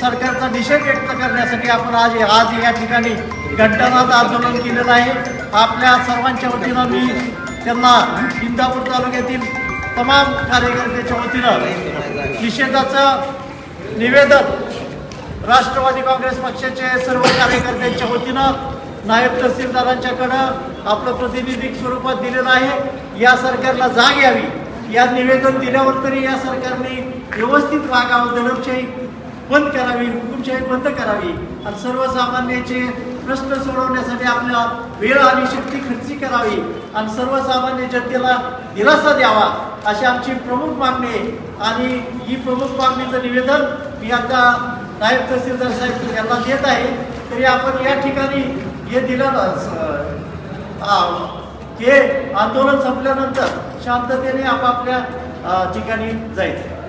सरकारचा निषेध व्यक्त करण्यासाठी आपण आज आज या ठिकाणी घंटानाद आंदोलन केलेलं आहे. आपल्या सर्वांच्या वतीनं मी त्यांना इंदापूर तालुक्यातील तमाम कार्यकर्त्याच्या वतीनं निषेधाचं निवेदन राष्ट्रवादी काँग्रेस पक्षाचे सर्व कार्यकर्त्यांच्या वतीनं नायब तहसीलदारांच्याकडं आपलं प्रतिनिधी स्वरूपात दिलेलं आहे. या सरकारला जाग यावी. या निवेदन दिल्यावर तरी या सरकारने व्यवस्थित वागावं दडपशाही बंद करावी हुकुमशाही बंद करावी. आणि सर्वसामान्यांचे प्रश्न सोडवण्यासाठी आपल्या वेळ आणि शक्ती खर्ची करावी आणि सर्वसामान्य जनतेला दिलासा द्यावा अशी आमची प्रमुख मागणी आहे. आणि ही प्रमुख मागणीचं निवेदन मी आता नायब तहसीलदार साहेब यांना देत आहे. तरी आपण या ठिकाणी हे दिलं हे आंदोलन संपल्यानंतर शांततेने आपापल्या ठिकाणी जायचं.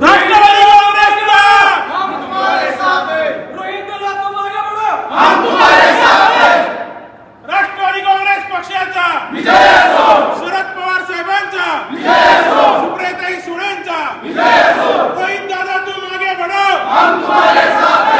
रोहित विजय असो शरद पवार साहेबांचा. विजय असो सुप्रियाताई सुळेंचा. विजय असो रोहित दादा तू मागे बढो हम तुम्हारे साथ